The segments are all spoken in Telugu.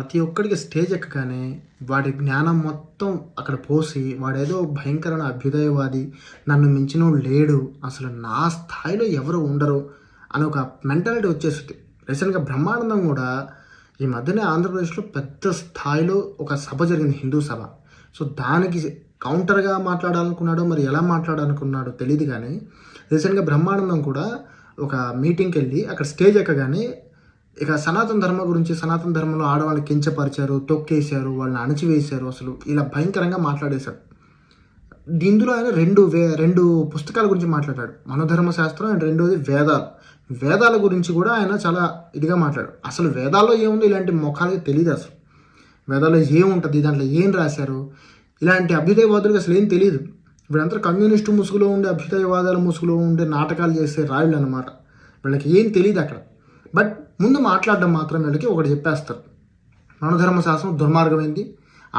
ప్రతి ఒక్కడికి స్టేజ్ ఎక్కగానే వాడి జ్ఞానం మొత్తం అక్కడ పోసి వాడేదో భయంకరమైన అభ్యుదయవాది నన్ను మించినోడు లేడు అసలు నా స్థాయిలో ఎవరు ఉండరు అని ఒక మెంటాలిటీ వచ్చేస్తుంది. రీసెంట్గా బ్రహ్మానందం కూడా ఈ మధ్యనే ఆంధ్రప్రదేశ్లో పెద్ద స్థాయిలో ఒక సభ జరిగింది హిందూ సభ. సో దానికి కౌంటర్గా మాట్లాడాలనుకున్నాడో మరి ఎలా మాట్లాడాలనుకున్నాడో తెలియదు కానీ రీసెంట్గా బ్రహ్మానందం కూడా ఒక మీటింగ్కి వెళ్ళి అక్కడ స్టేజ్ ఎక్కగానే ఇక సనాతన ధర్మం గురించి సనాతన ధర్మంలో ఆడవాళ్ళు కించపరిచారు తొక్కేశారు వాళ్ళని అణచివేశారు అసలు. ఇలా భయంకరంగా మాట్లాడేశారు ఇందులో ఆయన రెండు వే రెండు పుస్తకాల గురించి మాట్లాడాడు. మనోధర్మ శాస్త్రం అండ్ రెండోది వేదాలు. వేదాల గురించి కూడా ఆయన చాలా ఇదిగా మాట్లాడాడు. అసలు వేదాల్లో ఏముంది? ఇలాంటి ముఖాలకి తెలియదు అసలు. వేదాల్లో ఏముంటుంది? దాంట్లో ఏం రాశారు? ఇలాంటి అభ్యుదయవాదులకు అసలు ఏం తెలియదు వీళ్ళంతా కమ్యూనిస్టు ముసుగులో ఉండే అభ్యుదయవాదాల ముసుగులో ఉండే నాటకాలు చేసే రాయుళ్ళు అనమాట వీళ్ళకి ఏం తెలియదు అక్కడ. బట్ ముందు మాట్లాడడం మాత్రం వీళ్ళకి ఒకటి చెప్పేస్తారు. మనధర్మ శాస్త్రం దుర్మార్గమైంది.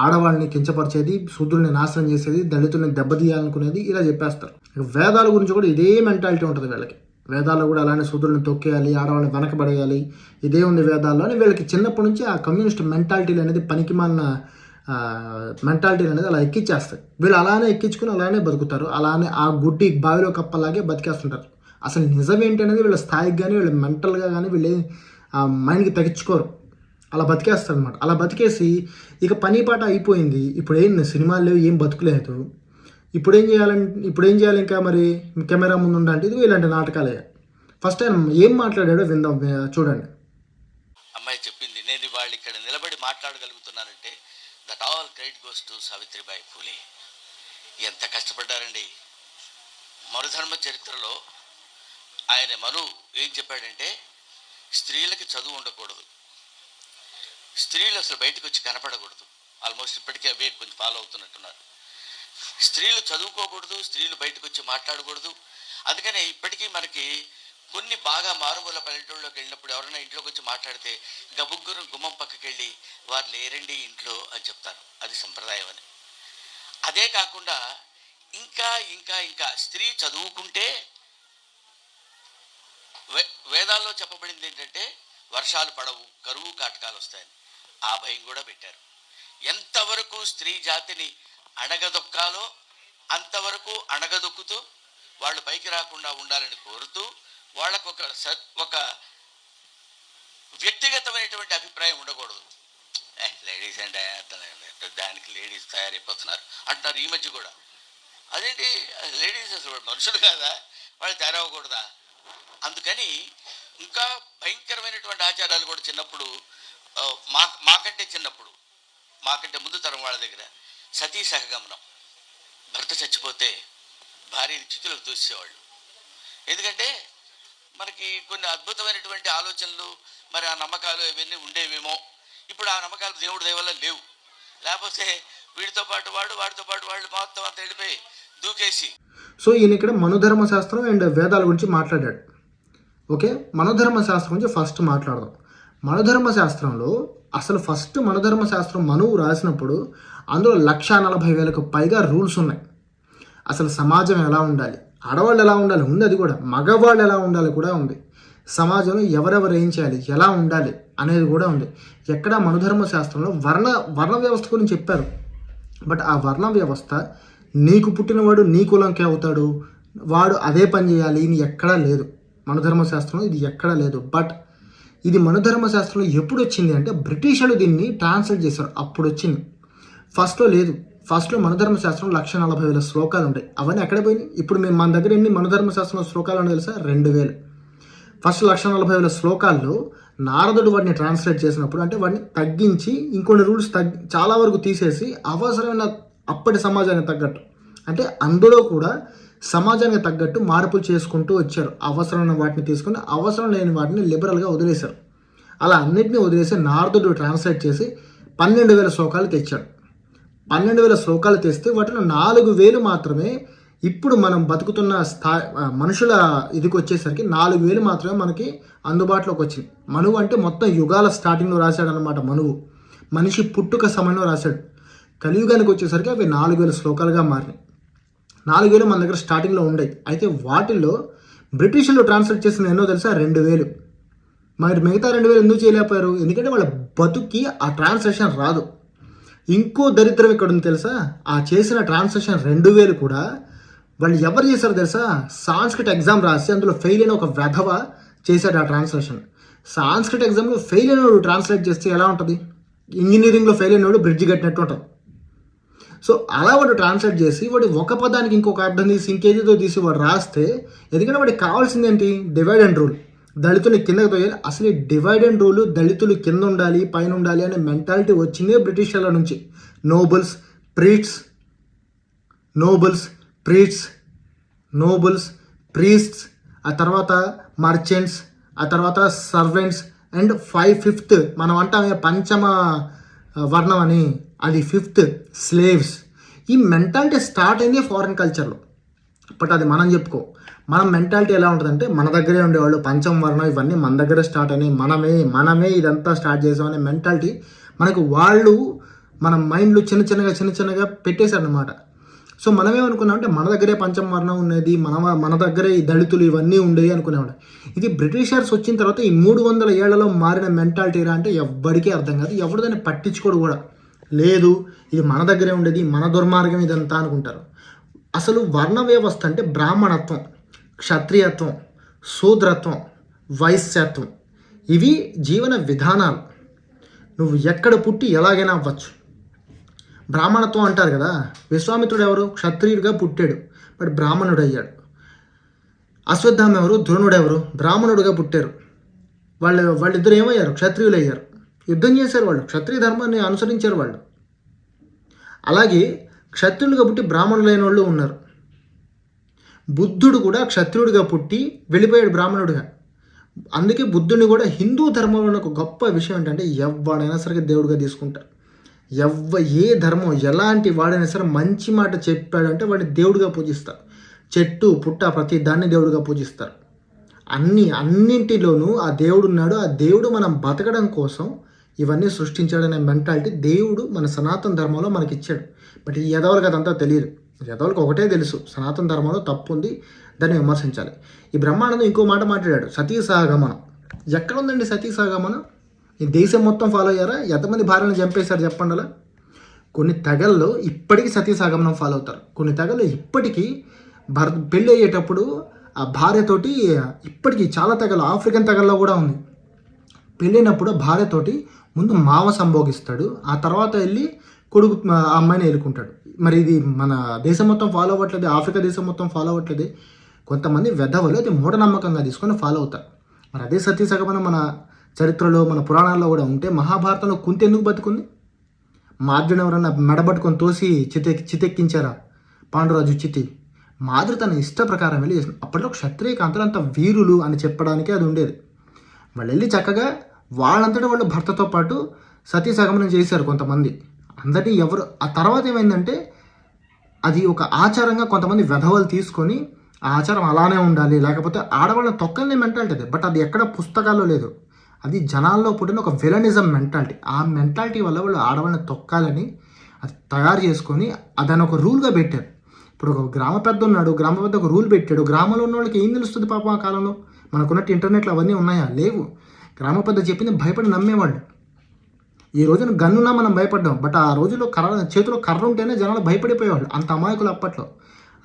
ఆడవాళ్ళని కించపరిచేది శూద్రుల్ని నాశనం చేసేది దళితుల్ని దెబ్బతీయాలనుకునేది ఇలా చెప్పేస్తారు. వేదాల గురించి కూడా ఇదే మెంటాలిటీ ఉంటుంది వీళ్ళకి. వేదాల్లో కూడా అలానే శూద్రుల్ని తొక్కేయాలి ఆడవాళ్ళని వెనకబడేయాలి ఇదే ఉంది వేదాల్లో అని వీళ్ళకి చిన్నప్పటి నుంచి ఆ కమ్యూనిస్ట్ మెంటాలిటీలు అనేది పనికిమాలిన మెంటాలిటీలు అనేది అలా ఎక్కిచ్చేస్తాయి. వీళ్ళు అలానే ఎక్కించుకుని అలానే బతుకుతారు. అలానే ఆ గుడ్డి బావిలో కప్పలాగే బతికేస్తుంటారు. అసలు నిజం ఏంటి అనేది వీళ్ళ స్థాయికి కానీ వీళ్ళ మెంటల్గా కానీ వీళ్ళు ఆ మైండ్కి తగ్గించుకోరు. అలా బతికేస్తారు అనమాట అలా బతికేసి ఇక పని పాట అయిపోయింది. ఇప్పుడు ఏం సినిమాలు లేవు ఏం బతుకులేదు. ఇప్పుడు ఏం చేయాలంటే ఇప్పుడు ఏం చేయాలి ఇంకా మరి? కెమెరా ముందు ఉండాలంటే ఇది ఇలాంటి నాటకాలే. ఫస్ట్ టైం ఏం మాట్లాడాడో విందాం చూడండి. అమ్మాయి చెప్పింది నేను వాళ్ళు ఇక్కడ నిలబడి మాట్లాడగలుగుతున్నానంటే that all credit goes to Savitribai Phule. ఎంత కష్టపడ్డారండి. మరుధర్మ చరిత్రలో ఆయన మను ఏం చెప్పాడంటే స్త్రీలకి చదువు ఉండకూడదు. స్త్రీలు అసలు బయటకు వచ్చి కనపడకూడదు. ఆల్మోస్ట్ ఇప్పటికే అవే కొంచెం ఫాలో అవుతున్నట్టున్నారు. స్త్రీలు చదువుకోకూడదు స్త్రీలు బయటకు వచ్చి మాట్లాడకూడదు. అందుకనే ఇప్పటికీ మనకి కొన్ని బాగా మారుమూల పల్లెటూళ్ళలోకి వెళ్ళినప్పుడు ఎవరైనా ఇంట్లోకి వచ్చి మాట్లాడితే గబుగ్గురు గుమ్మం పక్కకి వెళ్ళి వారు లేరండి ఇంట్లో అని చెప్తారు. అది సంప్రదాయం అని అదే కాకుండా ఇంకా ఇంకా ఇంకా స్త్రీ చదువుకుంటే వేదాల్లో చెప్పబడింది ఏంటంటే వర్షాలు పడవు కరువు కాటకాలు వస్తాయని. ఆ భయం కూడా పెట్టారు. ఎంతవరకు స్త్రీ జాతిని అణగదొక్కాలో అంతవరకు అణగదొక్కుతూ వాళ్ళు పైకి రాకుండా ఉండాలని కోరుతూ వాళ్ళకు ఒక స ఒక వ్యక్తిగతమైనటువంటి అభిప్రాయం ఉండకూడదు. ఏ లేడీస్ అంటే దానికి లేడీస్ తయారైపోతున్నారు అంటున్నారు ఈ మధ్య కూడా. అదేంటి లేడీస్ అసలు మనుషులు కాదా? వాళ్ళు తయారవ్వకూడదా? అందుకని ఇంకా భయంకరమైనటువంటి ఆచారాలు కూడా చిన్నప్పుడు మా మాకంటే చిన్నప్పుడు మాకంటే ముందు తరం వాళ్ళ దగ్గర సతీ సహగమనం. భర్త చచ్చిపోతే భార్యని చితులకు తోసేవాళ్ళు. ఎందుకంటే మనకి కొన్ని అద్భుతమైనటువంటి ఆలోచనలు మరి ఆ నమ్మకాలు ఇవన్నీ ఉండేవేమో. ఇప్పుడు ఆ నమ్మకాలు దేవుడి దయవల్ల లేవు. లేకపోతే వీడితో పాటు వాడు వాడితో పాటు వాళ్ళు మొత్తం అంత వెళ్ళిపోయి దూకేసి సో ఈయన ఇక్కడ మనుధర్మ శాస్త్రం అండ్ వేదాల గురించి మాట్లాడాడు. ఓకే? మనోధర్మ శాస్త్రం గురించి ఫస్ట్ మాట్లాడదాం. మనోధర్మ శాస్త్రంలో అసలు ఫస్ట్ మనోధర్మ శాస్త్రం మనువు రాసినప్పుడు అందులో లక్షా నలభై వేలకు పైగా రూల్స్ ఉన్నాయి. అసలు సమాజం ఎలా ఉండాలి? ఆడవాళ్ళు ఎలా ఉండాలి? ఉంది అది కూడా. మగవాళ్ళు ఎలా ఉండాలి కూడా ఉంది. సమాజంలో ఎవరెవరు ఏం చేయాలి? ఎలా ఉండాలి? అనేది కూడా ఉంది. ఎక్కడ మనుధర్మ శాస్త్రంలో వర్ణ వర్ణ వ్యవస్థ గురించి చెప్పారు. బట్ ఆ వర్ణ వ్యవస్థ నీకు పుట్టినవాడు నీ కులంకే అవుతాడు. వాడు అదే పని చేయాలి అని ఎక్కడా లేదు. మనుధర్మశాస్త్రంలో ఇది ఎక్కడా లేదు. బట్ ఇది మనుధర్మశాస్త్రంలో ఎప్పుడు వచ్చింది అంటే బ్రిటిషర్లు దీన్ని ట్రాన్స్లేట్ చేశారు. అప్పుడు వచ్చింది ఫస్ట్లో లేదు. ఫస్ట్లో మనధర్మశాస్త్రం లక్ష నలభై వేల శ్లోకాలు ఉంటాయి. అవన్నీ ఎక్కడ పోయినాయి? ఇప్పుడు మేము మన దగ్గర ఎన్ని మనధర్మశాస్త్రంలో శ్లోకాలు ఉన్నాయి తెలుసా? రెండు వేలు. ఫస్ట్ లక్ష నలభై వేల శ్లోకాల్లో నారదుడు వాటిని ట్రాన్స్లేట్ చేసినప్పుడు అంటే వాటిని తగ్గించి ఇంకొన్ని రూల్స్ తగ్గి చాలా వరకు తీసేసి అవసరమైన అప్పటి సమాజానికి తగ్గట్టు. అంటే అందులో కూడా సమాజానికి తగ్గట్టు మార్పులు చేసుకుంటూ వచ్చారు. అవసరమైన వాటిని తీసుకుని అవసరం లేని వాటిని లిబరల్గా వదిలేశారు. అలా అన్నింటినీ వదిలేసి నారదుడు ట్రాన్స్లేట్ చేసి పన్నెండు వేల శ్లోకాలు తెచ్చాడు. పన్నెండు వేల శ్లోకాలు తెస్తే వాటిలో నాలుగు వేలు మాత్రమే ఇప్పుడు మనం బతుకుతున్న స్థా మనుషుల ఇదికి వచ్చేసరికి నాలుగు వేలు మాత్రమే మనకి అందుబాటులోకి వచ్చింది. మనువు అంటే మొత్తం యుగాల స్టార్టింగ్లో రాశాడు అనమాట మనువు. మనిషి పుట్టుక సమయంలో రాశాడు. కలియుగానికి వచ్చేసరికి అవి నాలుగు వేల శ్లోకాలుగా మారినాయి. నాలుగు వేలు మన దగ్గర స్టార్టింగ్లో ఉండేవి అయితే వాటిల్లో బ్రిటిషులు ట్రాన్స్లేట్ చేసిన ఎన్నో తెలుసా? రెండు వేలు. మరి మిగతా రెండు వేలు ఎందుకు చేయలేకపోయారు? ఎందుకంటే వాళ్ళ బతుకి ఆ ట్రాన్సాక్షన్ రాదు. ఇంకో దరిద్రం ఇక్కడ ఉంది తెలుసా? ఆ చేసిన ట్రాన్సాక్షన్ రెండు వేలు కూడా వాళ్ళు ఎవరు చేశారు తెలుసా? సాంస్క్రిట్ ఎగ్జామ్ రాసి అందులో ఫెయిల్ అయిన ఒక వెధవ చేశాడు ఆ ట్రాన్స్లేషన్ సాంస్క్రిట్ ఎగ్జామ్లో ఫెయిల్ అయిన వాడు ట్రాన్స్లేట్ చేస్తే ఎలా ఉంటుంది? ఇంజనీరింగ్లో ఫెయిల్ అయిన వాడు బ్రిడ్జ్ కట్టినట్టు ఉంటుంది. సో అలా వాడు ట్రాన్స్లేట్ చేసి వాడు ఒక పదానికి ఇంకొక అర్థం తీసి ఇంకేదితో తీసి వాడు రాస్తే ఎందుకంటే వాడికి కావాల్సింది ఏంటి? డివైడ్ అండ్ రూల్ దళితులు కిందకి తోయాలి. అసలు ఈ డివైడ్ అండ్ రూల్ దళితులు కింద ఉండాలి పైన ఉండాలి అనే మెంటాలిటీ వచ్చిందే బ్రిటిషర్ల నుంచి. Nobles priests nobles priests nobles priests ఆ తర్వాత మర్చెంట్స్ ఆ తర్వాత సర్వెంట్స్ అండ్ ఫైవ్ ఫిఫ్త్ మనం అంటామే పంచమ వర్ణం అని. అది ఫిఫ్త్ స్లేవ్స్ ఈ మెంటాలిటీ స్టార్ట్ అయింది ఫారిన్ కల్చర్లో బట్ అది మనం చెప్పుకో. మన మెంటాలిటీ ఎలా ఉంటుందంటే మన దగ్గరే ఉండేవాళ్ళు పంచం వర్ణం ఇవన్నీ మన దగ్గర స్టార్ట్ అయినాయి. మనమే మనమే ఇదంతా స్టార్ట్ చేసామనే మెంటాలిటీ మనకు వాళ్ళు మన మైండ్లో చిన్న చిన్నగా చిన్న చిన్నగా పెట్టేశారనమాట సో మనం ఏమనుకున్నామంటే మన దగ్గరే పంచం వర్ణం ఉన్నది మన మన దగ్గరే దళితులు ఇవన్నీ ఉండేవి అనుకునేవాడు ఇది బ్రిటిషర్స్ వచ్చిన తర్వాత ఈ మూడు వందల ఏళ్ళలో మారిన మెంటాలిటీ రా అంటే ఎవ్వడికి అర్థం కాదు ఎవరు దాన్ని పట్టించుకోడు కూడా. లేదు ఇది మన దగ్గరే ఉండేది మన దుర్మార్గం ఇదంతా అనుకుంటారు. అసలు వర్ణ వ్యవస్థ అంటే బ్రాహ్మణత్వం క్షత్రియత్వం శూద్రత్వం వైశ్యత్వం. ఇవి జీవన విధానాలు. నువ్వు ఎక్కడ పుట్టి ఎలాగైనా అవ్వచ్చు. బ్రాహ్మణత్వం అంటారు కదా. విశ్వామిత్రుడు ఎవరు? క్షత్రియుడిగా పుట్టాడు. బట్ బ్రాహ్మణుడు అయ్యాడు అశ్వత్థామ ఎవరు? ద్రోణుడు ఎవరు? బ్రాహ్మణుడుగా పుట్టారు. వాళ్ళు వాళ్ళిద్దరు ఏమయ్యారు? క్షత్రియులు అయ్యారు యుద్ధం చేశారు వాళ్ళు. క్షత్రియ ధర్మాన్ని అనుసరించారు వాళ్ళు. అలాగే క్షత్రియులుగా పుట్టి బ్రాహ్మణులైన వాళ్ళు ఉన్నారు. బుద్ధుడు కూడా క్షత్రియుడిగా పుట్టి వెళ్ళిపోయాడు బ్రాహ్మణుడిగా. అందుకే బుద్ధుడిని కూడా హిందూ ధర్మంలో ఒక గొప్ప విషయం ఏంటంటే ఎవడైనా సరే దేవుడిగా తీసుకుంటారు ఎవ్వ ఏ ధర్మం ఎలాంటి వాడైనా సరే మంచి మాట చెప్పాడంటే వాడిని దేవుడిగా పూజిస్తారు. చెట్టు పుట్ట ప్రతి దాన్ని దేవుడిగా పూజిస్తారు. అన్ని అన్నింటిలోనూ ఆ దేవుడు ఉన్నాడు. ఆ దేవుడు మనం బతకడం కోసం ఇవన్నీ సృష్టించాడనే మెంటాలిటీ దేవుడు మన సనాతన ధర్మంలో మనకి ఇచ్చాడు బట్ ఈ ఎదవలకు అదంతా తెలియదు. ఎదవలకు ఒకటే తెలుసు. సనాతన ధర్మంలో తప్పు ఉంది దాన్ని విమర్శించాలి. ఈ బ్రహ్మానందం ఇంకో మాట మాట్లాడాడు. సతీ సహగమనం ఎక్కడ ఉందండి సతీ సహగమనం ఈ దేశం మొత్తం ఫాలో అయ్యారా? ఎంతమంది భార్యను చంపేశారు చెప్పండి అలా? కొన్ని తెగల్లో ఇప్పటికీ సతీసాగమనం ఫాలో అవుతారు. కొన్ని తెగల్లో ఇప్పటికీ భర్ పెళ్ళి అయ్యేటప్పుడు ఆ భార్యతోటి ఇప్పటికీ చాలా తెగలు ఆఫ్రికన్ తెగల్లో కూడా ఉంది. పెళ్ళైనప్పుడు భార్యతోటి ముందు మావ సంభోగిస్తాడు ఆ తర్వాత వెళ్ళి కొడుకు ఆ అమ్మాయిని ఎదుర్కొంటాడు. మరి ఇది మన దేశం మొత్తం ఫాలో అవ్వట్లేదు ఆఫ్రికా దేశం మొత్తం ఫాలో అవ్వట్లేదు కొంతమంది వెధవలు అది మూఢనమ్మకంగా తీసుకొని ఫాలో అవుతారు. మరి అదే సతీసగమనం మన చరిత్రలో మన పురాణాల్లో కూడా ఉంటే మహాభారతంలో కుంతి ఎందుకు బతుకుంది? మార్జున ఎవరన్నా మెడబట్టుకొని తోసి చితె చితెక్కించారా? పాండురాజు చితి. మాధురి తన ఇష్ట ప్రకారం వెళ్ళి చేసింది. అప్పట్లో క్షత్రియ అంత వీరులు అని చెప్పడానికే అది ఉండేది. వాళ్ళు వెళ్ళి చక్కగా వాళ్ళంతటా వాళ్ళ భర్తతో పాటు సతీ సగమనం చేశారు కొంతమంది. అందరినీ ఎవరు ఆ తర్వాత ఏమైందంటే అది ఒక ఆచారంగా కొంతమంది వెధవలు తీసుకొని ఆ ఆచారం అలానే ఉండాలి. లేకపోతే ఆడవాళ్ళని తొక్కలనే మెంటాలిటీ అది. బట్ అది ఎక్కడ పుస్తకాల్లో లేదు. అది జనాల్లో పుట్టిన ఒక విలనిజం మెంటాలిటీ. ఆ మెంటాలిటీ వల్ల వాళ్ళు ఆడవాళ్ళని తొక్కాలని అది తయారు చేసుకొని దాన్ని ఒక రూల్గా పెట్టారు. ఇప్పుడు ఒక గ్రామ పెద్ద ఉన్నాడు గ్రామ పెద్ద ఒక రూల్ పెట్టాడు. గ్రామంలో ఉన్న వాళ్ళకి ఏం తెలుస్తుంది పాపం ఆ కాలంలో? మనకున్నట్టు ఇంటర్నెట్లో అవన్నీ ఉన్నాయా? లేవు. గ్రామ పెద్ద చెప్పింది భయపడి నమ్మేవాళ్ళు. ఈ రోజున గన్నున్నా మనం భయపడ్డాం. బట్ ఆ రోజుల్లో కర్ర చేతిలో కర్ర ఉంటేనే జనాలు భయపడిపోయేవాళ్ళు. అంత అమాయకులు అప్పట్లో.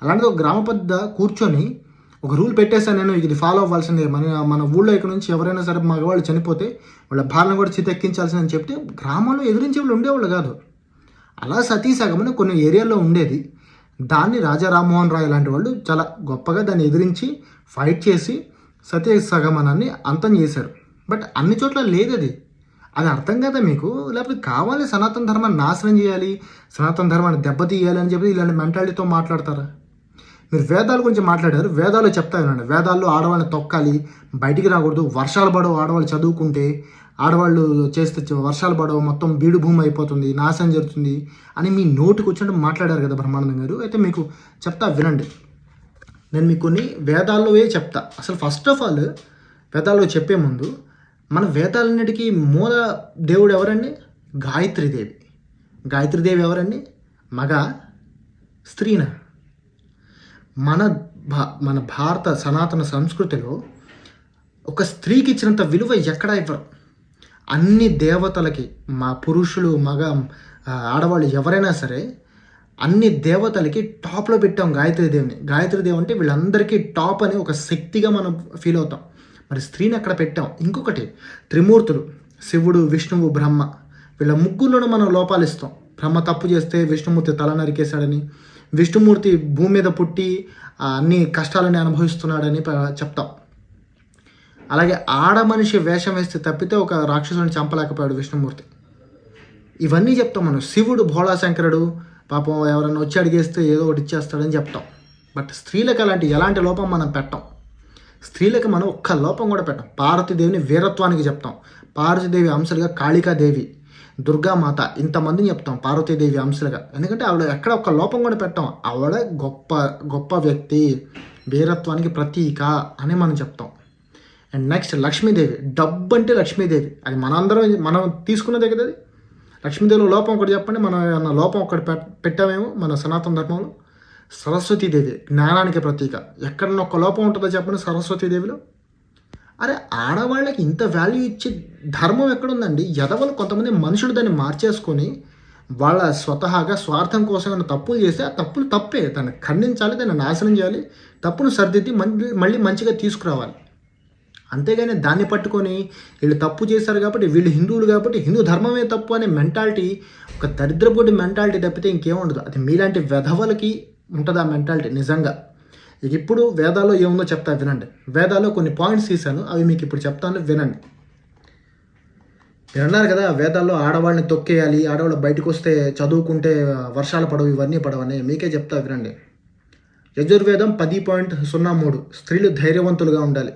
అలాంటిది ఒక గ్రామ పెద్ద కూర్చొని ఒక రూల్ పెట్టేశాను నేను ఇది ఫాలో అవ్వాల్సిందే. మన మన ఊళ్ళో ఇక్కడ నుంచి ఎవరైనా సరే మగవాళ్ళు చనిపోతే వాళ్ళ భార్యను కూడా చితెక్కించాల్సిందని చెప్తే గ్రామంలో ఎదిరించే వాళ్ళు ఉండేవాళ్ళు కాదు. అలా సతీసాగమని కొన్ని ఏరియాల్లో ఉండేది. దాన్ని రాజా రామ్మోహన్ రాయ్ లాంటి వాళ్ళు చాలా గొప్పగా దాన్ని ఎదిరించి ఫైట్ చేసి సతీ సగమనాన్ని అంతం చేశారు. బట్ అన్ని చోట్ల లేదు అది. అది అర్థం కదా మీకు? లేకపోతే కావాలి సనాతన ధర్మాన్ని నాశనం చేయాలి సనాతన ధర్మాన్ని దెబ్బతీయాలి అని చెప్పి ఇలాంటి మెంటాలిటీతో మాట్లాడతారా? మీరు వేదాల గురించి మాట్లాడారు వేదాలు చెప్తా వినండి. వేదాల్లో ఆడవాళ్ళని తొక్కాలి బయటికి రాకూడదు. వర్షాలు పడవు ఆడవాళ్ళు చదువుకుంటే ఆడవాళ్ళు చేస్తే వర్షాలు పడవు మొత్తం బీడు భూమి అయిపోతుంది నాశనం జరుగుతుంది అని మీ నోటికి వచ్చినట్టు మాట్లాడారు కదా బ్రహ్మానందం గారు. అయితే మీకు చెప్తా వినండి. నేను మీకు కొన్ని వేదాల్లోవే చెప్తా. అసలు ఫస్ట్ ఆఫ్ ఆల్ వేదాల్లో చెప్పే ముందు మన వేదాలన్నిటికీ మూల దేవుడు ఎవరండి? గాయత్రీదేవి గాయత్రీదేవి ఎవరండి? మగ స్త్రీనా? మన భా మన భారత సనాతన సంస్కృతిలో ఒక స్త్రీకి ఇచ్చినంత విలువ ఎక్కడా ఇవ్వరు. అన్ని దేవతలకి మా పురుషులు మగ ఆడవాళ్ళు ఎవరైనా సరే అన్ని దేవతలకి టాప్లో పెట్టాం గాయత్రి దేవిని గాయత్రి దేవు అంటే వీళ్ళందరికీ టాప్ అని ఒక శక్తిగా మనం ఫీల్ అవుతాం. మరి స్త్రీని అక్కడ పెట్టాం. ఇంకొకటి త్రిమూర్తులు శివుడు విష్ణువు బ్రహ్మ వీళ్ళ ముగ్గురులోనూ మనం లోపాలిస్తాం బ్రహ్మ తప్పు చేస్తే విష్ణుమూర్తి తల నరికేశాడని విష్ణుమూర్తి భూమి మీద పుట్టి అన్ని కష్టాలని అనుభవిస్తున్నాడని చెప్తాం. అలాగే ఆడ మనిషి వేషం వేస్తే తప్పితే ఒక రాక్షసుని చంపలేకపోయాడు విష్ణుమూర్తి. ఇవన్నీ చెప్తాం మనం. శివుడు భోళాశంకరుడు పాపం ఎవరైనా వచ్చి అడిగేస్తే ఏదో ఒకటి ఇచ్చేస్తాడని చెప్తాం. బట్ స్త్రీలకు అలాంటి ఎలాంటి లోపం మనం పెట్టాం. స్త్రీలకు మనం ఒక్క లోపం కూడా పెట్టాం. పార్వతీదేవిని వీరత్వానికి చెప్తాం. పార్వతీదేవి అంశలుగా కాళికాదేవి దుర్గామాత ఇంతమందిని చెప్తాం పార్వతీదేవి అంశలుగా. ఎందుకంటే ఆవిడ ఎక్కడ ఒక లోపం కూడా పెట్టాం. ఆవిడ గొప్ప గొప్ప వ్యక్తి వీరత్వానికి ప్రతీక అని మనం చెప్తాం. అండ్ నెక్స్ట్ లక్ష్మీదేవి డబ్బు అంటే లక్ష్మీదేవి. అది మనందరం మనం తీసుకున్నదే కదా అది. లక్ష్మీదేవిలో లోపం ఒకటి చెప్పండి. మనం ఏమన్నా లోపం ఒకటి పెట్టామేమో మన సనాతన ధర్మంలో. సరస్వతీదేవి జ్ఞానానికి ప్రతీక. ఎక్కడన్నా ఒక లోపం ఉంటుందో చెప్పండి సరస్వతీదేవిలో. అరే ఆడవాళ్ళకి ఇంత వాల్యూ ఇచ్చే ధర్మం ఎక్కడుందండి? ఎదవలు కొంతమంది మనుషులు దాన్ని మార్చేసుకొని వాళ్ళ స్వతహాగా స్వార్థం కోసం ఏమైనా తప్పులు చేస్తే ఆ తప్పులు తప్పే. దాన్ని ఖండించాలి దాన్ని నాశనం చేయాలి తప్పును సర్దిద్ది మళ్ళీ మళ్ళీ మంచిగా తీసుకురావాలి. అంతేగాని దాన్ని పట్టుకొని వీళ్ళు తప్పు చేశారు కాబట్టి వీళ్ళు హిందువులు కాబట్టి హిందూ ధర్మమే తప్పు అనే మెంటాలిటీ ఒక దరిద్రపోటి మెంటాలిటీ తప్పితే ఇంకేముండదు అది మీలాంటి వెధవలకి ఉంటుంది ఆ మెంటాలిటీ నిజంగా. ఇక ఇప్పుడు వేదాల్లో ఏముందో చెప్తా వినండి. వేదాల్లో కొన్ని పాయింట్స్ తీశాను అవి మీకు ఇప్పుడు చెప్తాను వినండి. మీరు అన్నారు కదా వేదాల్లో ఆడవాళ్ళని తొక్కేయాలి ఆడవాళ్ళు బయటకు వస్తే చదువుకుంటే వర్షాలు పడవు ఇవన్నీ పడవని మీకే చెప్తా వినండి. యజుర్వేదం పది పాయింట్ సున్నా మూడు స్త్రీలు ధైర్యవంతులుగా ఉండాలి.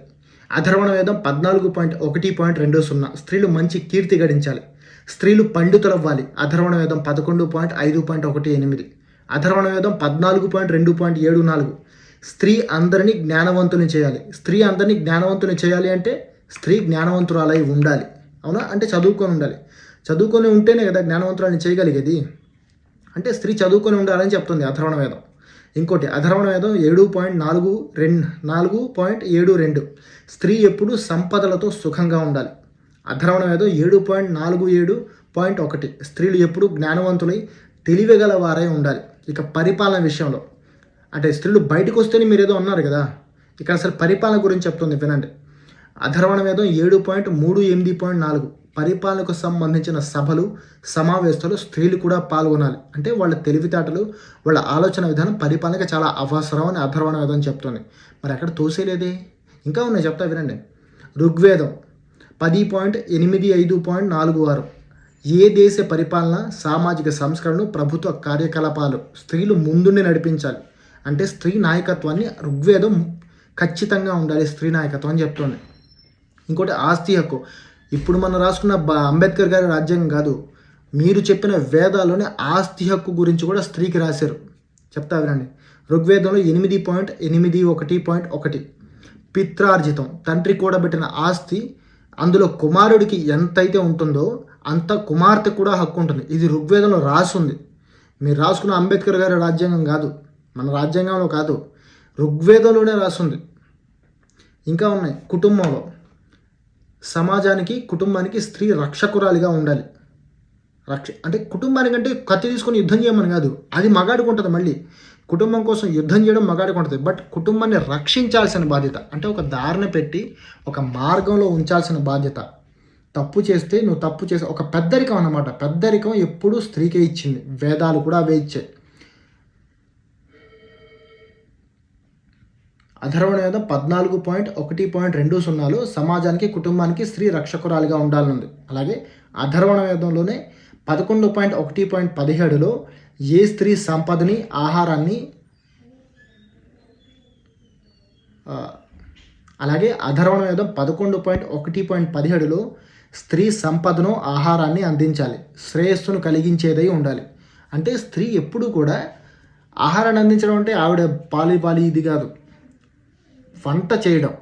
అధర్వణ వేదం పద్నాలుగు పాయింట్ ఒకటి పాయింట్ రెండు సున్నా స్త్రీలు మంచి కీర్తి గడించాలి. స్త్రీలు పండితులవ్వాలి. అధర్వణ వేదం పదకొండు పాయింట్ ఐదు పాయింట్ ఒకటి ఎనిమిది అధర్వణ వేదం పద్నాలుగు పాయింట్ రెండు పాయింట్ ఏడు నాలుగు స్త్రీ అందరినీ జ్ఞానవంతుని చేయాలి. స్త్రీ అందరినీ జ్ఞానవంతుని చేయాలి అంటే స్త్రీ జ్ఞానవంతురాలై ఉండాలి. అవునా? అంటే చదువుకొని ఉండాలి. చదువుకొని ఉంటేనే కదా జ్ఞానవంతురాలని చేయగలిగేది? అంటే స్త్రీ చదువుకొని ఉండాలని చెప్తుంది అధర్వణ వేదం. ఇంకోటి అధర్వణ వేదం ఏడు పాయింట్ నాలుగు రెండు నాలుగు పాయింట్ ఏడు రెండు. స్త్రీ ఎప్పుడు సంపదలతో సుఖంగా ఉండాలి. అధర్వణ వేదం ఏడు పాయింట్ నాలుగు ఏడు పాయింట్ ఒకటి. స్త్రీలు ఎప్పుడు జ్ఞానవంతులై తెలివిగల వారై ఉండాలి. ఇక పరిపాలన విషయంలో. అంటే స్త్రీలు బయటకు వస్తేనే మీరు ఏదో అన్నారు కదా. ఇక్కడ అసలు పరిపాలన గురించి చెప్తుంది వినండి. అధర్వణ వేదం ఏడు పాయింట్ మూడు ఎనిమిది పాయింట్ నాలుగు. పరిపాలనకు సంబంధించిన సభలు సమావేశాలు స్త్రీలు కూడా పాల్గొనాలి. అంటే వాళ్ళ తెలివితేటలు వాళ్ళ ఆలోచన విధానం పరిపాలనకు చాలా అవసరం అని అధర్వణ వేదం చెప్తుంది. మరి అక్కడ తోసేలేదే? ఇంకా ఉన్నాయి చెప్తా వినండి. ఋగ్వేదం పది పాయింట్ ఎనిమిది ఐదు పాయింట్ నాలుగు ఆరు. ఏ దేశ పరిపాలన సామాజిక సంస్కరణలు ప్రభుత్వ కార్యకలాపాలు? స్త్రీలు ముందుండి నడిపించాలి. అంటే స్త్రీ నాయకత్వాన్ని ఋగ్వేదం ఖచ్చితంగా ఉండాలి స్త్రీ నాయకత్వం అని చెప్తోంది. ఇంకోటి ఆస్తి హక్కు. ఇప్పుడు మనం రాసుకున్న అంబేద్కర్ గారి రాజ్యాంగం కాదు. మీరు చెప్పిన వేదాల్లోనే ఆస్తి హక్కు గురించి కూడా స్త్రీకి రాశారు. చెప్తా వినండి. ఋగ్వేదంలో ఎనిమిది పాయింట్ ఎనిమిది ఒకటి పాయింట్ ఒకటి. పిత్రార్జితం. తండ్రి కూడబెట్టిన ఆస్తి అందులో కుమారుడికి ఎంతైతే ఉంటుందో అంత కుమార్తె కూడా హక్కు ఉంటుంది. ఇది ఋగ్వేదంలో రాసి ఉంది మీరు రాసుకున్న అంబేద్కర్ గారి రాజ్యాంగం కాదు. మన రాజ్యాంగంలో కాదు. ఋగ్వేదంలోనే రాస్తుంది ఇంకా ఉన్నాయి. కుటుంబంలో. సమాజానికి కుటుంబానికి స్త్రీ రక్షకురాలిగా ఉండాలి. రక్ష అంటే కుటుంబానికంటే కత్తి తీసుకొని యుద్ధం చేయమని కాదు. అది మగాడికి ఉంటుంది మళ్ళీ. కుటుంబం కోసం యుద్ధం చేయడం మగాడికి ఉంటుంది. బట్ కుటుంబాన్ని రక్షించాల్సిన బాధ్యత అంటే ఒక దారిని పెట్టి ఒక మార్గంలో ఉంచాల్సిన బాధ్యత. తప్పు చేస్తే నువ్వు తప్పు చేసే ఒక పెద్దరికం అన్నమాట. పెద్దరికం ఎప్పుడూ స్త్రీకే ఇచ్చింది. వేదాలు కూడా అవే ఇచ్చాయి. అధర్వణ వేదం పద్నాలుగు పాయింట్ ఒకటి పాయింట్ రెండు సున్నాలో సమాజానికి కుటుంబానికి స్త్రీ రక్షకురాలిగా ఉండాలనుంది. అలాగే అధర్వణ వేదంలోనే పదకొండు పాయింట్ ఒకటి పాయింట్ పదిహేడులో ఏ స్త్రీ సంపదని ఆహారాన్ని అలాగే అధర్వణ వేదం పదకొండు పాయింట్ ఒకటి పాయింట్ పదిహేడులో స్త్రీ సంపదను ఆహారాన్ని అందించాలి. శ్రేయస్సును కలిగించేదై ఉండాలి. అంటే స్త్రీ ఎప్పుడు కూడా ఆహారాన్ని అందించడం అంటే ఆవిడ పాలి పాలి ఇది కాదు. వంట చేయడం.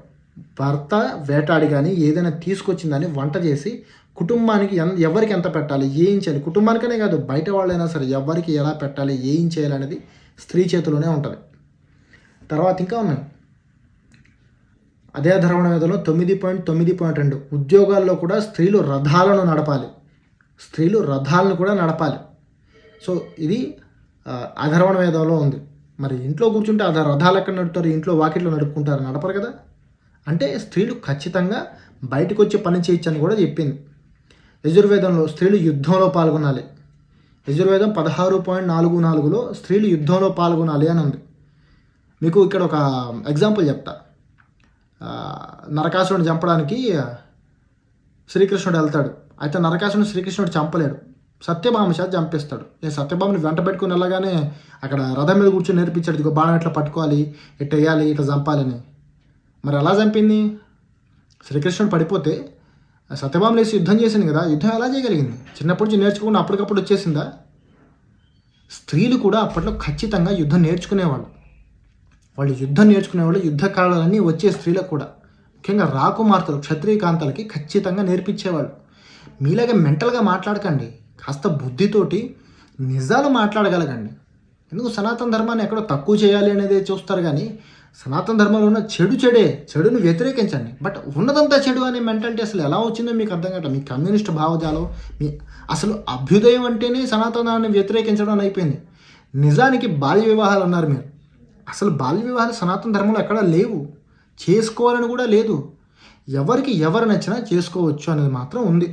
భర్త వేటాడి కానీ ఏదైనా తీసుకొచ్చిందని వంట చేసి కుటుంబానికి ఎన్ ఎవరికి ఎంత పెట్టాలి ఏం చేయాలి? కుటుంబానికనే కాదు బయట వాళ్ళైనా సరే ఎవరికి ఎలా పెట్టాలి ఏం చేయాలి అనేది స్త్రీ చేతిలోనే ఉంటుంది. తర్వాత ఇంకా ఉన్నాయి. అదే ధర్మణ వేదంలో తొమ్మిది పాయింట్ తొమ్మిది పాయింట్ రెండు. ఉద్యోగాల్లో కూడా స్త్రీలు రథాలను నడపాలి. స్త్రీలు రథాలను కూడా నడపాలి. సో ఇది అధర్వణ వేదంలో ఉంది. మరి ఇంట్లో కూర్చుంటే ఆ రథాలు ఎక్కడ నడుపుతారు? ఇంట్లో వాకిట్లో నడుపుకుంటారు నడపరు కదా? అంటే స్త్రీలు ఖచ్చితంగా బయటకు వచ్చి పని చేయొచ్చని కూడా చెప్పింది. యజుర్వేదంలో స్త్రీలు యుద్ధంలో పాల్గొనాలి. యజుర్వేదం పదహారు పాయింట్ నాలుగు నాలుగులో స్త్రీలు యుద్ధంలో పాల్గొనాలి అని ఉంది. మీకు ఇక్కడ ఒక ఎగ్జాంపుల్ చెప్తా. నరకాసుడిని చంపడానికి శ్రీకృష్ణుడు వెళ్తాడు. అయితే నరకాసురుడు శ్రీకృష్ణుడు చంపలేడు. సత్యభామ చేత చంపేస్తాడు. నేను సత్యభామని వెంట పెట్టుకుని వెళ్ళగానే అక్కడ రథం మీద కూర్చొని నేర్పించాడు. ఇదిగో బాణం ఎట్లా పట్టుకోవాలి? ఇట్లా వేయాలి? ఇట్లా చంపాలని. మరి ఎలా చంపింది. శ్రీకృష్ణుడు పడిపోతే సత్యభామ లేచి యుద్ధం చేసింది కదా. యుద్ధం ఎలా చేయగలిగింది? చిన్నప్పటి నుంచి నేర్చుకుని అప్పటికప్పుడు వచ్చేసిందా? స్త్రీలు కూడా అప్పట్లో ఖచ్చితంగా యుద్ధం నేర్చుకునేవాళ్ళు. వాళ్ళు యుద్ధం నేర్చుకునేవాళ్ళు. యుద్ధ కళలన్నీ వచ్చే స్త్రీలకు కూడా. ముఖ్యంగా రాకుమార్తెలు క్షత్రియ కాంతాలకి ఖచ్చితంగా నేర్పించేవాళ్ళు. మీలాగా మెంటల్గా మాట్లాడకండి. కాస్త బుద్ధితోటి నిజాలు మాట్లాడగలగండి. ఎందుకు సనాతన ధర్మాన్ని ఎక్కడో తక్కువ చేయాలి అనేది చూస్తారు కానీ సనాతన ధర్మంలో ఉన్న చెడు చెడే చెడును వ్యతిరేకించండి. బట్ ఉన్నదంతా చెడు అనే మెంటాలిటీ అసలు ఎలా వచ్చిందో మీకు అర్థం కావట్లేదు. మీ కమ్యూనిస్ట్ భావజాలం మీ అసలు అభ్యుదయం అంటేనే సనాతనాన్ని వ్యతిరేకించడం అని అయిపోయింది. నిజానికి బాల్య వివాహాలు అన్నారు మీరు. అసలు బాల్య వివాహాలు సనాతన ధర్మంలో ఎక్కడా లేవు. చేసుకోవాలని కూడా లేదు. ఎవరికి ఎవరు నచ్చినా చేసుకోవచ్చు అనేది మాత్రం ఉంది.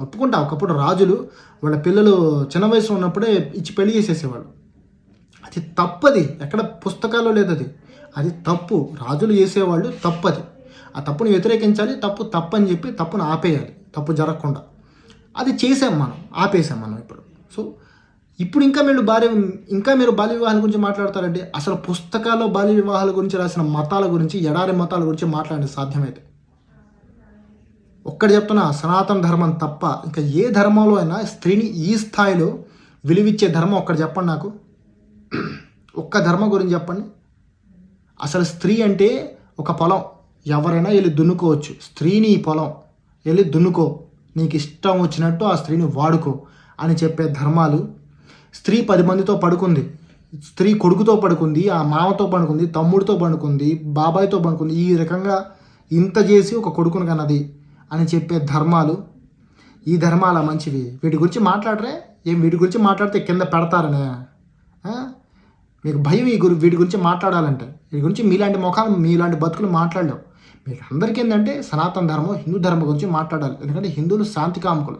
ఒప్పుకుంటా. ఒకప్పుడు రాజులు వాళ్ళ పిల్లలు చిన్న వయసులో ఉన్నప్పుడే ఇచ్చి పెళ్ళి చేసేసేవాళ్ళు. అది తప్పది. ఎక్కడ పుస్తకాల్లో లేదు అది. అది తప్పు. రాజులు చేసేవాళ్ళు తప్పది. ఆ తప్పుని వ్యతిరేకించాలి తప్పు తప్పని చెప్పి తప్పును ఆపేయాలి. తప్పు జరగకుండా. అది చేసాం మనం. ఆపేసాం మనం ఇప్పుడు. సో ఇప్పుడు ఇంకా మీరు భార్య ఇంకా మీరు బాల్య వివాహాల గురించి మాట్లాడతారంటే అసలు పుస్తకాల్లో బాల్య వివాహాల గురించి రాసిన మతాల గురించి ఎడారి మతాల గురించి మాట్లాడండి సాధ్యమైతే. ఒక్కటి చెప్తున్నా సనాతన ధర్మం తప్ప ఇంకా ఏ ధర్మంలో అయినా స్త్రీని ఈ స్థాయిలో విలువిచ్చే ధర్మం ఒక్కటి చెప్పండి నాకు. ఒక్క ధర్మం గురించి చెప్పండి. అసలు స్త్రీ అంటే ఒక పొలం. ఎవరైనా వెళ్ళి దున్నుకోవచ్చు. స్త్రీని ఈ పొలం. వెళ్ళి దున్నుకో. నీకు ఇష్టం వచ్చినట్టు ఆ స్త్రీని వాడుకో అని చెప్పే ధర్మాలు. స్త్రీ పది మందితో పడుకుంది. స్త్రీ కొడుకుతో పడుకుంది ఆ మామతో పడుకుంది తమ్ముడితో పడుకుంది బాబాయ్తో పడుకుంది. ఈ రకంగా ఇంత చేసి ఒక కొడుకును కన్నది. అని చెప్పే ధర్మాలు ఈ ధర్మాల మంచివి. వీటి గురించి మాట్లాడరే? ఏం వీటి గురించి మాట్లాడితే కింద పెడతారనే? మీకు భయం ఈ గురి వీటి గురించి మాట్లాడాలంటే. వీటి గురించి మీలాంటి ముఖాలు మీలాంటి బతుకులు మాట్లాడలేవు. మీకు అందరికీ ఏంటంటే సనాతన ధర్మం హిందూ ధర్మం గురించి మాట్లాడాలి. ఎందుకంటే హిందువులు శాంతి కాముకులు.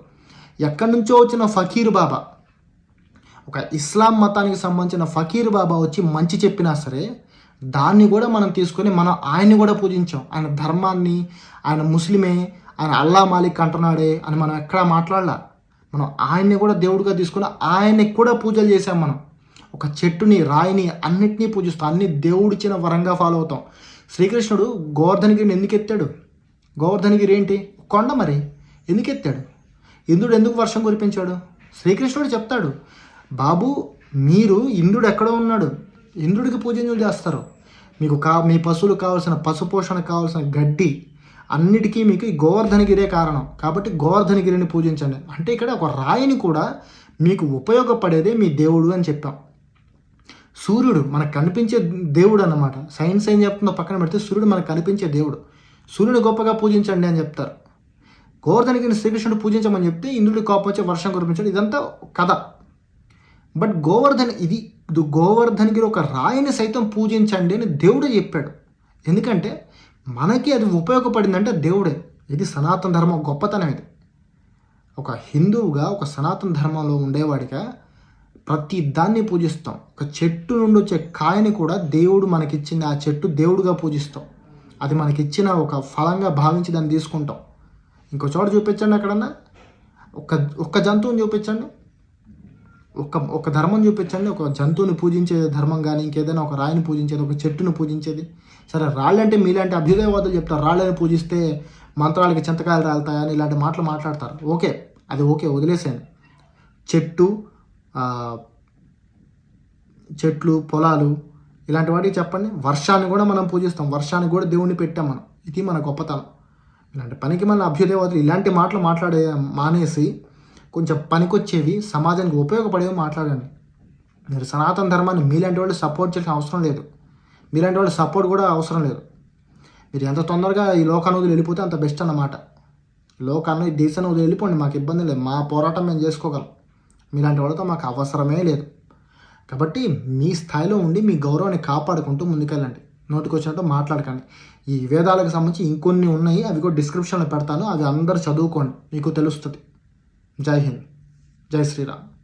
ఎక్కడి నుంచో వచ్చిన ఫకీర్ బాబా ఒక ఇస్లాం మతానికి సంబంధించిన ఫకీర్ బాబా వచ్చి మంచి చెప్పినా సరే దాన్ని కూడా మనం తీసుకొని మనం ఆయన్ని కూడా పూజించాం. ఆయన ధర్మాన్ని ఆయన ముస్లిమే ఆయన అల్లా మాలిక్ అంటున్నాడే అని మనం ఎక్కడా మాట్లాడలా. మనం ఆయన్ని కూడా దేవుడిగా తీసుకుని ఆయన్ని కూడా పూజలు చేసాం మనం. ఒక చెట్టుని రాయిని అన్నిటినీ పూజిస్తాం. అన్ని దేవుడిచ్చిన వరంగా ఫాలో అవుతాం. శ్రీకృష్ణుడు గోవర్ధనగిరిని ఎందుకు ఎత్తాడు? గోవర్ధనగిరి ఏంటి? కొండ మరి. ఎందుకు ఎత్తాడు? ఇంద్రుడు ఎందుకు వర్షం కురిపించాడు? శ్రీకృష్ణుడు చెప్తాడు బాబు మీరు ఇంద్రుడు ఎక్కడ ఉన్నాడు. ఇంద్రుడికి పూజలు చేస్తారు. మీకు కా మీ పశువులకు కావాల్సిన పశుపోషణ కావాల్సిన గడ్డి అన్నిటికీ మీకు ఈ గోవర్ధనగిరే కారణం. కాబట్టి గోవర్ధనగిరిని పూజించండి. అంటే ఇక్కడ ఒక రాయిని కూడా మీకు ఉపయోగపడేదే మీ దేవుడు అని చెప్పాం. సూర్యుడు మనకు కనిపించే దేవుడు అన్నమాట. సైన్స్ ఏం చెప్తుందో పక్కన పెడితే సూర్యుడు మనకు కనిపించే దేవుడు. సూర్యుని గొప్పగా పూజించండి అని చెప్తారు. గోవర్ధనగిరిని శ్రీకృష్ణుడు పూజించమని చెప్తే ఇంద్రుడి కోపం వచ్చి వర్షం కురిపించాడు ఇదంతా కథ. బట్ గోవర్ధన్ ఇది గోవర్ధన్గిరి ఒక రాయిని సైతం పూజించండి అని దేవుడే చెప్పాడు. ఎందుకంటే మనకి అది ఉపయోగపడిందంటే దేవుడే. ఇది సనాతన ధర్మం గొప్పతనం ఇది. ఒక హిందువుగా ఒక సనాతన ధర్మంలో ఉండేవాడిగా ప్రతి దాన్ని పూజిస్తాం. ఒక చెట్టు నుండి వచ్చే కాయని కూడా దేవుడు మనకిచ్చింది ఆ చెట్టు దేవుడుగా పూజిస్తాం. అది మనకిచ్చిన ఒక ఫలంగా భావించి దాన్ని తీసుకుంటాం. ఇంకో చోట చూపించండి అక్కడన్నా ఒక ఒక్క జంతువుని చూపించండి. ఒక ఒక ధర్మం చూపించండి. ఒక జంతువుని పూజించే ధర్మం కానీ ఇంకేదైనా ఒక రాయిని పూజించేది ఒక చెట్టును పూజించేది. సరే రాళ్ళంటే మీలాంటి అభ్యుదయవాదులు చెప్తారు. రాళ్ళని పూజిస్తే మంత్రాలకి చింతకాయలు రాలుతాయని ఇలాంటి మాటలు మాట్లాడతారు. ఓకే అది ఓకే వదిలేసాను చెట్టు చెట్లు పొలాలు ఇలాంటి వాటికి చెప్పండి. వర్షాన్ని కూడా మనం పూజిస్తాం. వర్షాన్ని కూడా దేవుణ్ణి పెట్టాం మనం. ఇది మన గొప్పతనం. ఇలాంటి పనికి మన అభ్యుదయవాదులు ఇలాంటి మాటలు మాట్లాడే మానేసి కొంచెం పనికొచ్చేవి సమాజానికి ఉపయోగపడేవి మాట్లాడండి. మీరు సనాతన ధర్మాన్ని మీలాంటి వాళ్ళు సపోర్ట్ చేయాల్సిన అవసరం లేదు. మీలాంటి వాళ్ళు సపోర్ట్ కూడా అవసరం లేదు. మీరు ఎంత తొందరగా ఈ లోకాన్ని వదిలి వెళ్ళిపోతే అంత బెస్ట్ అన్నమాట. లోకాన్ని దేశాన్ని వదిలి వెళ్ళిపోండి మాకు ఇబ్బంది లేదు. మా పోరాటం మేము చేసుకోగలం. మీలాంటి వాళ్ళతో మాకు అవసరమే లేదు. కాబట్టి మీ స్థాయిలో ఉండి మీ గౌరవాన్ని కాపాడుకుంటూ ముందుకెళ్ళండి. నోటికొచ్చినట్టు మాట్లాడకండి. ఈ వేదాలకు సంబంధించి ఇంకొన్ని ఉన్నాయి అవి కూడా డిస్క్రిప్షన్లో పెడతాను. అవి అందరు చదువుకోండి. మీకు తెలుస్తుంది. జై హింద్. జై శ్రీరామ్.